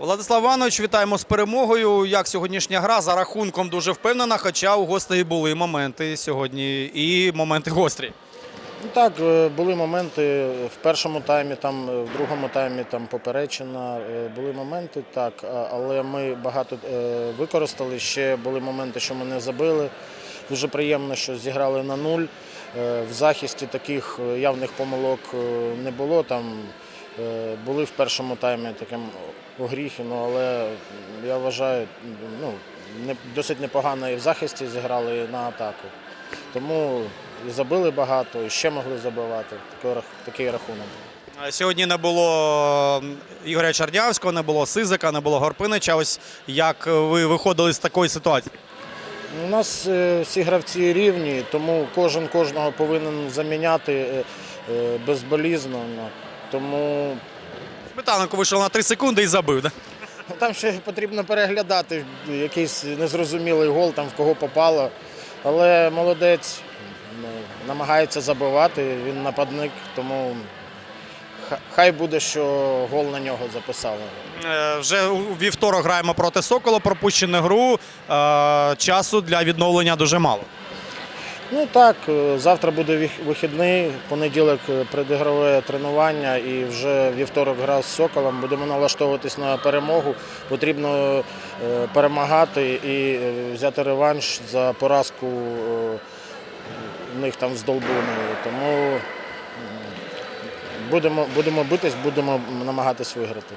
Владислав Іванович, вітаємо з перемогою. Як сьогоднішня гра за рахунком дуже впевнена, хоча у гостей були моменти сьогодні і моменти гострі. Ну так, е, були моменти в першому таймі, там, е, в другому таймі там поперечина. е, Були моменти, так, але ми багато використали. Ще були моменти, що ми не забили. Дуже приємно, що зіграли на нуль. В захисті таких явних помилок не було. Там були в першому таймі таким огріхи, ну, але я вважаю, ну, не, досить непогано і в захисті зіграли і на атаку. Тому і забили багато, і ще могли забивати. Такий, такий рахунок. Е, Сьогодні не було Ігоря Чардявського, не було Сизика, не було Горпинича. Ось як ви виходили з такої ситуації? У нас е, всі гравці рівні, тому кожен кожного повинен заміняти е, е, безболізно. Тому Сметаненко вийшов на 3 секунди і забив. Да? ну, там ще потрібно переглядати якийсь незрозумілий гол, там в кого попало. Але молодець ну, намагається забивати, він нападник, тому ха- хай буде, що гол на нього записали. Е, Вже у вівторок граємо проти Сокола, пропущену гру. Е, Часу для відновлення дуже мало. Ну так, е, завтра буде вихідний, понеділок е, предігрове тренування і вже вівторок гра з Соколом. Будемо налаштовуватись на перемогу. Потрібно е, перемагати і взяти реванш за поразку в них там з Долбуною. Тому будемо, будемо битись, будемо намагатись виграти.